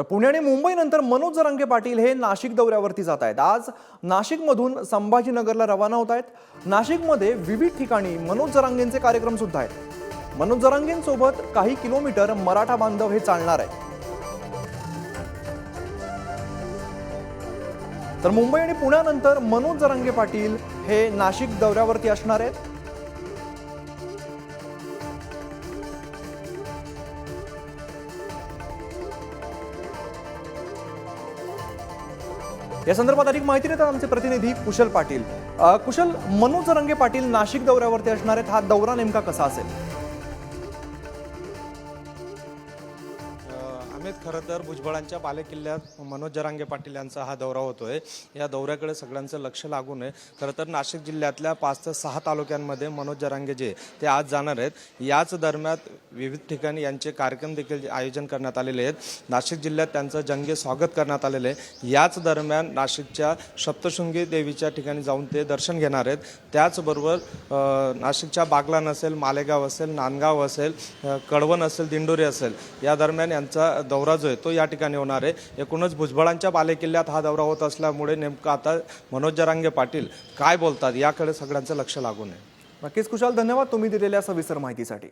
तर पुणे आणि मुंबईनंतर मनोज जरांगे पाटील हे नाशिक दौऱ्यावरती जात आहेत. आज नाशिकमधून संभाजीनगरला रवाना होत आहेत. नाशिकमध्ये विविध ठिकाणी मनोज जरांगेंचे कार्यक्रम सुद्धा आहेत. मनोज जरांगेंसोबत काही किलोमीटर मराठा बांधव हे चालणार आहे तर मुंबई आणि पुण्यानंतर मनोज जरांगे पाटील हे नाशिक दौऱ्यावरती असणार आहेत. या संदर्भात अधिक माहिती देतात आमचे प्रतिनिधी कुशल पाटील. कुशल मनोज रंगे पाटील नाशिक दौऱ्यावरती असणार आहेत. हा दौरा नेमका कसा असेल? अमित खरं तर भुजबळांच्या बालेकिल्ल्यात मनोज जरांगे पाटील यांचा हा दौरा होतोय. या दौऱ्याकडे सगळ्यांचं लक्ष लागून आहे. खरं तर नाशिक जिल्ह्यातल्या पाच ते सहा तालुक्यांमध्ये मनोज जरांगे जे ते आज जाणार आहेत. याच दरम्यान विविध ठिकाणी यांचे कार्यक्रम देखील आयोजन करण्यात आलेले आहेत. नाशिक जिल्ह्यात त्यांचं जंगे स्वागत करण्यात आलेलं आहे. याच दरम्यान नाशिकच्या सप्तशृंगी देवीच्या ठिकाणी जाऊन ते दर्शन घेणार आहेत. त्याचबरोबर नाशिकच्या बागला नसेल मालेगाव असेल नांदगाव असेल कडवण असेल दिंडोरी असेल या दरम्यान यांचा दौरा जो आहे तो या ठिकाणी होणार आहे. एकूणच भुजबळांच्या बालेकिल्ल्यात हा दौरा होत असल्यामुळे नेमकं आता मनोज जरांगे पाटील काय बोलतात याकडे सगळ्यांचं लक्ष लागून आहे नक्कीच कुशाल धन्यवाद तुम्ही दिलेल्या सविस्तर माहितीसाठी.